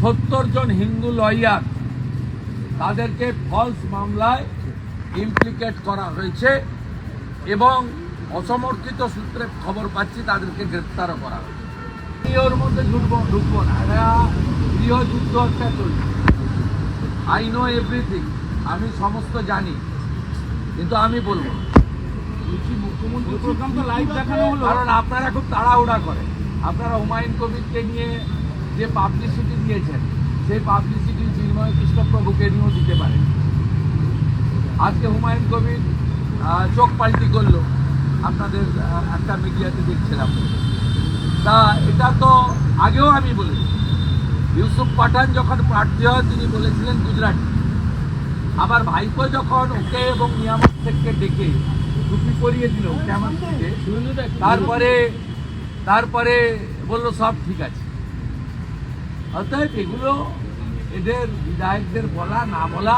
সত্তর জন হিন্দু লয়ার তাদেরকে ফলস মামলায় ইমপ্লিকেট করা হয়েছে এবং অসমর্থিত সূত্রে খবর পাচ্ছি তাদেরকে গ্রেপ্তারও করা হয়েছে। ওর মধ্যে ঢুকবো ঢুকবো না। গৃহযুদ্ধ একটা চলছে আই নো এভরিথিং আমি সমস্ত জানি। কিন্তু আমি বলব। মুখ্যমন্ত্রী প্রোগ্রাম তো লাইভ দেখানো হলো। কারণ আপনারা খুব তাড়াহুড়া করেন আপনারা হুমায়ুন কবিরকে নিয়ে যে পাবলিসিটি দিয়েছেন, সেই পাবলিসিটি চিন্ময় কৃষ্ণপ্রভুকে নিয়েও দিতে পারেন। আজকে হুমায়ুন কবির চোখ পাল্টি করল। আপনাদের একটা মিডিয়াতে দেখছিলাম। তা এটা তো আগেও আমি বলেছি। ইউসুফ পাঠান যখন প্রার্থী হয় তিনি বলেছিলেন গুজরাটি। আবার ভাইপো যখন ওকে এবং নিয়ামত থেকে ডেকে টুপি পরিয়ে দিল ওকে আমার থেকে তারপরে তারপরে বলল, সব ঠিক আছে। অতএব এগুলো এদের বিধায়কদের বলা না বলা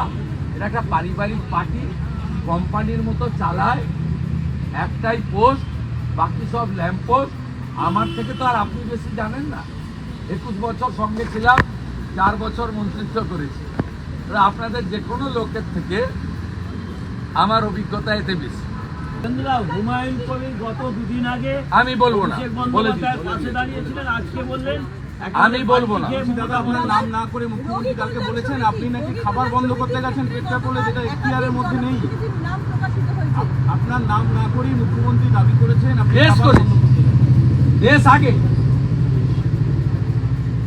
এটা একটা পারিবারিক পার্টি কোম্পানির মতো চালায় একটাই পোস্ট বাকি সব ল্যাম্প পোস্ট। আমার থেকে তো আর আপনি বেশি জানেন না। একুশ বছর সঙ্গে ছিলাম চার বছর মন্ত্রিত্ব করেছি। আপনাদের যে কোনো লোকের থেকে আমার অভিজ্ঞতা এতে বেশি। হুমায়ুন কবির গত দুদিন আগে আমি বলব না বলে দাঁড়িয়েছিলেন আজকে বললেন আমি বলব না। দাদা আপনার নাম না করে মুখ্যমন্ত্রী কালকে বলেছেন আপনি নাকি খাবার বন্ধ করতে গেছেন পেটটা করলে যেটা এখতিয়ারের মধ্যে নেই। আপনার নাম না করেই মুখ্যমন্ত্রী দাবি করেছেন। দেশ আগে।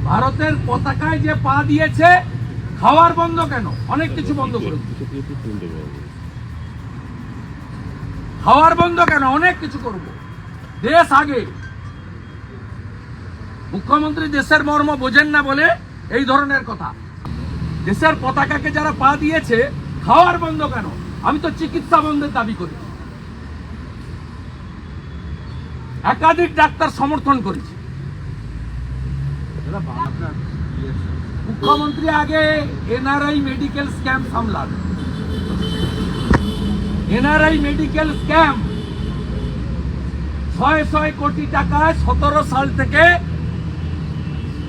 ভারতের পতাকায় যে পা দিয়েছে খাওয়ার বন্ধ কেন? অনেক কিছু বন্ধ করে। খাওয়ার বন্ধ কেন? অনেক কিছু করব। দেশ আগে। মুখ্যমন্ত্রী দেশের মর্ম বোঝেন না বলে এই ধরনের কথা। দেশের পতাকাকে যারা পা দিয়েছে, খাওয়ার বন্ধ কেন? আমি তো চিকিৎসা বন্ধের দাবি করি। একাধিক ডাক্তার সমর্থন করেছে। মুখ্যমন্ত্রী আগে এনআরআই মেডিকেল স্ক্যাম সামলান। এনআরআই মেডিকেল স্ক্যাম ছয় ছয় কোটি টাকায় সতেরো সাল থেকে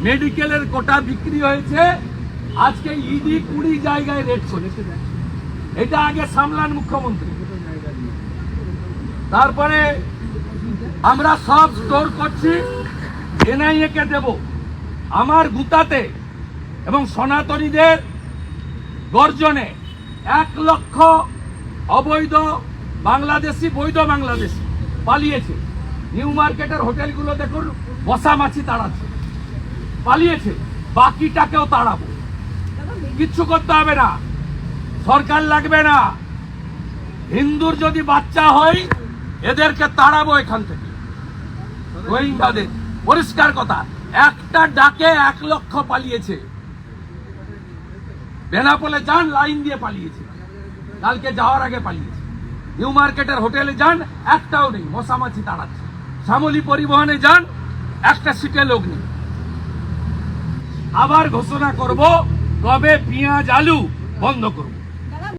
মেডিকেলের কোটা বিক্রি হয়েছে। আজকে ইডি কুড়ি জায়গায় রেট করেছে। এটা আগে সামলান মুখ্যমন্ত্রী। তারপরে আমরা সব স্টোর করছি এনআইএ কে দেব। আমার গুতাতে এবং সনাতনীদের গর্জনে এক লক্ষ অবৈধ বাংলাদেশি, বৈধ বাংলাদেশি পালিয়েছে। নিউ মার্কেটের হোটেলগুলো দেখুন বসা মাছি তাড়াচ্ছে। পালিয়েছে, বাকিটাকেও তাড়াবো। কিচ্ছু করতে হবে না। সরকার লাগবে না। হিন্দুর যদি বাচ্চা হয়, এদেরকে তাড়াবো এখান থেকে। রোহিঙ্গাদের পরিষ্কার কথা, একটা ডাকে এক লক্ষ পালিয়েছে। বেনাপোলে যান, লাইন দিয়ে পালিয়েছে। কালকে যাওয়ার আগে পালিয়েছে। নিউ মার্কেটের হোটেলে যান, একটাও নেই, মশামাছি তাড়াচ্ছে। শ্যামলী পরিবহনে যান, একটা সিটে লোক নেই। আবার ঘোষণা করব কবে পেঁয়াজ আলু বন্ধ করব।